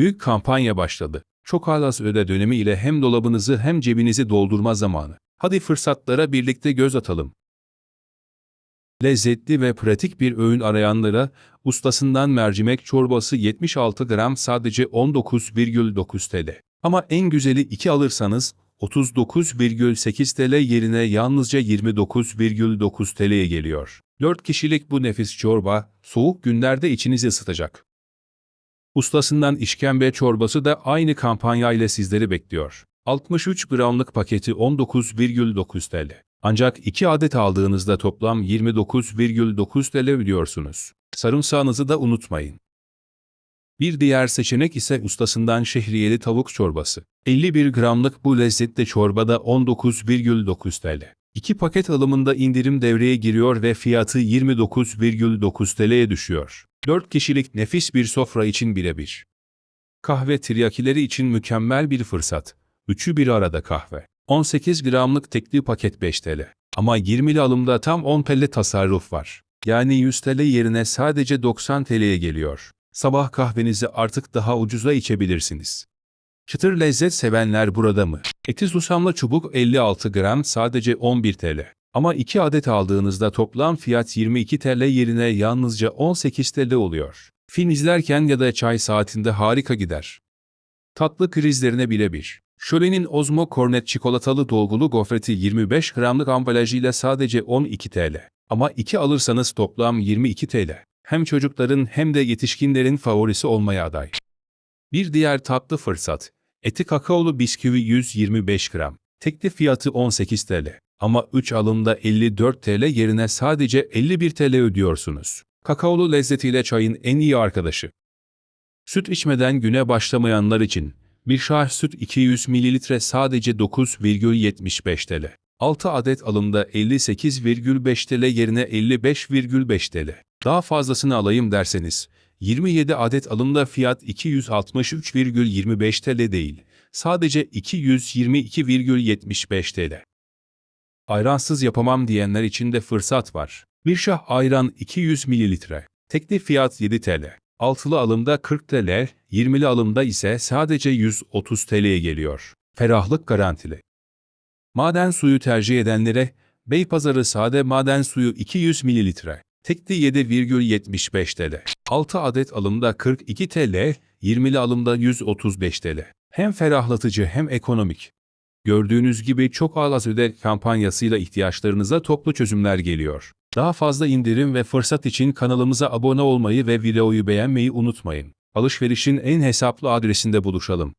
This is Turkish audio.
Büyük kampanya başladı. Çok halas öde dönemi ile hem dolabınızı hem cebinizi doldurma zamanı. Hadi fırsatlara birlikte göz atalım. Lezzetli ve pratik bir öğün arayanlara ustasından mercimek çorbası 76 gram sadece 19,9 TL. Ama en güzeli 2 alırsanız 39,8 TL yerine yalnızca 29,9 TL'ye geliyor. 4 kişilik bu nefis çorba soğuk günlerde içinizi ısıtacak. Ustasından işkembe çorbası da aynı kampanya ile sizleri bekliyor. 63 gramlık paketi 19,9 TL. Ancak 2 adet aldığınızda toplam 29,9 TL ödüyorsunuz. Sarımsağınızı da unutmayın. Bir diğer seçenek ise ustasından şehriyeli tavuk çorbası. 51 gramlık bu lezzetli çorbada 19,9 TL. 2 paket alımında indirim devreye giriyor ve fiyatı 29,9 TL'ye düşüyor. 4 kişilik nefis bir sofra için birebir. Kahve tiryakileri için mükemmel bir fırsat. Üçü bir arada kahve. 18 gramlık tekli paket 5 TL. Ama 20'li alımda tam 10 TL tasarruf var. Yani 100 TL yerine sadece 90 TL'ye geliyor. Sabah kahvenizi artık daha ucuza içebilirsiniz. Çıtır lezzet sevenler burada mı? Eti susamlı çubuk 56 gram sadece 11 TL. Ama 2 adet aldığınızda toplam fiyat 22 TL yerine yalnızca 18 TL oluyor. Film izlerken ya da çay saatinde harika gider. Tatlı krizlerine birebir. Şölenin Ozmo Kornet çikolatalı dolgulu gofreti 25 gramlık ambalajıyla sadece 12 TL. Ama 2 alırsanız toplam 22 TL. Hem çocukların hem de yetişkinlerin favorisi olmaya aday. Bir diğer tatlı fırsat. Eti kakaolu bisküvi 125 gram. Tekli fiyatı 18 TL. Ama 3 alımda 54 TL yerine sadece 51 TL ödüyorsunuz. Kakaolu lezzetiyle çayın en iyi arkadaşı. Süt içmeden güne başlamayanlar için bir şah süt 200 ml sadece 9,75 TL. 6 adet alımda 58,5 TL yerine 55,5 TL. Daha fazlasını alayım derseniz 27 adet alımda fiyat 263,25 TL değil. Sadece 222,75 TL. Ayransız yapamam diyenler için de fırsat var. Bir şah ayran 200 ml. Tekli fiyat 7 TL. Altılı alımda 40 TL, 20'li alımda ise sadece 130 TL'ye geliyor. Ferahlık garantili. Maden suyu tercih edenlere Beypazarı sade maden suyu 200 ml. Tekli 7,75 TL. 6 adet alımda 42 TL, 20'li alımda 135 TL. Hem ferahlatıcı hem ekonomik. Gördüğünüz gibi çok az öde kampanyasıyla ihtiyaçlarınıza toplu çözümler geliyor. Daha fazla indirim ve fırsat için kanalımıza abone olmayı ve videoyu beğenmeyi unutmayın. Alışverişin en hesaplı adresinde buluşalım.